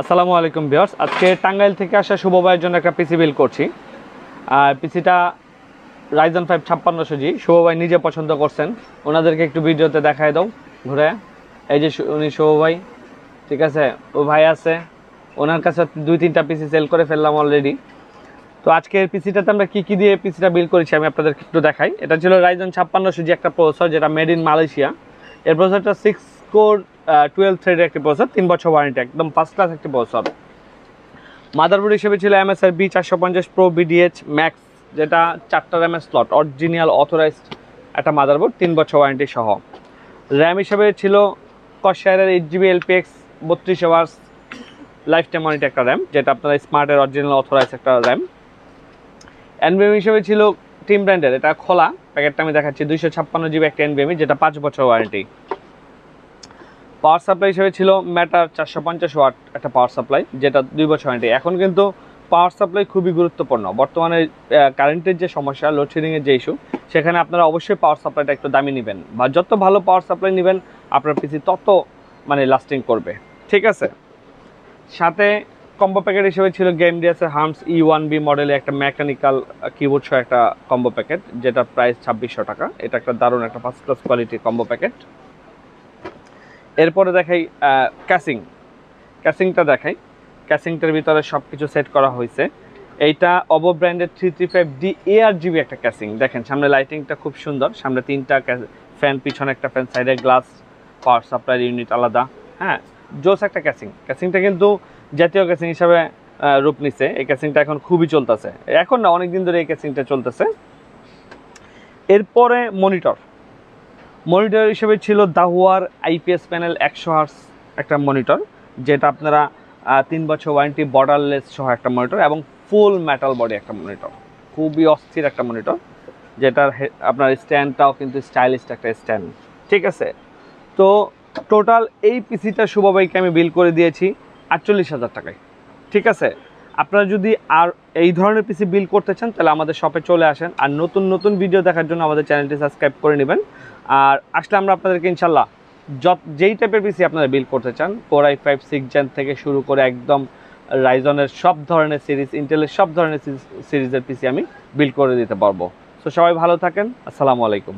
আসসালামু আলাইকুম বিয়ার্স আজকে টাঙ্গাইল থেকে আসা শুভ ভাইয়ের জন্য একটা পিসি বিল করছি। আর পিসিটা রাইজন ফাইভ ছাপ্পান্নশো জি। শুভ ভাই নিজে পছন্দ করছেন। ওনাদেরকে একটু ভিডিওতে দেখায় দাও। ঘুরে। এই যে উনি শুভ ভাই। ঠিক আছে? ও ভাই আছে। ওনার কাছে দুই তিনটা পিসি সেল করে ফেললাম অলরেডি তো আজকের পিসিটাতে আমরা কি কি দিয়ে পিসিটা বিল করেছি আমি আপনাদেরকে একটু দেখাই। এটা ছিল রাইজন ছাপ্পান্নশো জি একটা প্রসেসর যেটা মেড ইন মালয়েশিয়া এর প্রসেসরটা সিক্স কোর টুয়েলভ থ্রেডের একটি প্রসেসর তিন বছর ওয়ারেন্টি একদম ফার্স্ট ক্লাস একটি প্রসেসর মাদারবোর্ড হিসেবে ছিল এমএসআর বি চারশো পঞ্চাশ প্রো বিডিএইচ ম্যাক্স যেটা চারটা র্যামের স্লট অরিজিনাল অথরাইজড একটা মাদারবোর্ড তিন বছর ওয়ারেন্টি সহ। র্যাম হিসেবে ছিল কশায়ারের এইট জিবি এলপিএক্স বত্রিশ আওয়ার্স লাইফ টাইম ওয়ারেন্টি একটা র্যাম যেটা আপনার স্মার্টের অরিজিনাল অথরাইজ একটা র্যাম এনবিএম হিসেবে ছিল টিম ব্র্যান্ডের এটা খোলা, প্যাকেটটা আমি দেখাচ্ছি, দুইশো ছাপ্পান্ন জিবি একটা এনবিএমি যেটা পাঁচ বছর ওয়ারেন্টি পাওয়ার সাপ্লাই হিসেবে ছিল ম্যাটার চারশো পঞ্চাশ ওয়াট একটা পাওয়ার সাপ্লাই, যেটা দুই বছর ওয়ারেন্টি এখন কিন্তু পাওয়ার সাপ্লাই খুবই গুরুত্বপূর্ণ। বর্তমানে কারেন্টের যে সমস্যা লোডশেডিংয়ের যে ইস্যু সেখানে আপনারা অবশ্যই পাওয়ার সাপ্লাইটা একটু দামি নেবেন বা যত ভালো পাওয়ার সাপ্লাই নেবেন, আপনার পিসি তত মানে লাস্টিং করবে। ঠিক আছে? সাথে কম্বো প্যাকেট হিসেবে ছিল গেম ডিএসের হার্মস ই ওয়ান বি মডেলের একটা মেকানিক্যাল কিবোর্ড সহ একটা কম্বো প্যাকেট যেটা প্রাইস ছাব্বিশশো টাকা। এটা একটা দারুণ একটা ফার্স্ট ক্লাস কোয়ালিটির কম্বো প্যাকেট এরপরে দেখাই ক্যাসিং ক্যাসিংটা দেখাই। ক্যাসিংটার ভিতরে সব কিছু সেট করা হয়েছে। এইটা অবো ব্র্যান্ডের three three five D AR GB একটা ক্যাসিং দেখেন, সামনে লাইটিংটা খুব সুন্দর। সামনে তিনটা ফ্যান পিছনে একটা ফ্যান সাইডে গ্লাস পাওয়ার সাপ্লাই ইউনিট আলাদা। হ্যাঁ জোস একটা ক্যাসিং ক্যাসিংটা কিন্তু জাতীয় ক্যাসিং হিসাবে রূপ নিছে। এই ক্যাসিংটা এখন খুবই চলতেছে। এখন না, অনেকদিন ধরে এই ক্যাসিংটা চলতেছে। এরপরে মনিটর মনিটর হিসেবে ছিল দাহুয়ার আইপিএস প্যানেল একশো হার্স একটা মনিটর, যেটা আপনারা তিন বছর ওয়ারেন্টি বর্ডারলেস সহ একটা মনিটর এবং ফুল মেটাল বডি একটা মনিটর। খুবই অস্থির একটা মনিটর, যেটার আপনার স্ট্যান্ডটাও কিন্তু স্টাইলিশ একটা স্ট্যান্ড ঠিক আছে? তো টোটাল এই পিসিটা শুভবাইকে আমি বিল করে দিয়েছি আটচল্লিশ হাজার টাকায়। ঠিক আছে? আপনারা যদি আর এই ধরনের পিসি বিল করতে চান, তাহলে আমাদের শপে চলে আসেন আর নতুন নতুন ভিডিও দেখার জন্য আমাদের চ্যানেলটি সাবস্ক্রাইব করে নেবেন। আর আসলে আমরা আপনাদেরকে ইনশাল্লাহ যত, যেই টাইপের পিসি আপনারা বিল করতে চান four I five six gen থেকে শুরু করে একদম রাইজনের সব ধরনের সিরিজ ইন্টেলের সব ধরনের সিরিজের পিসি আমি বিল করে দিতে পারব। তো সবাই ভালো থাকেন, আসসালামু আলাইকুম।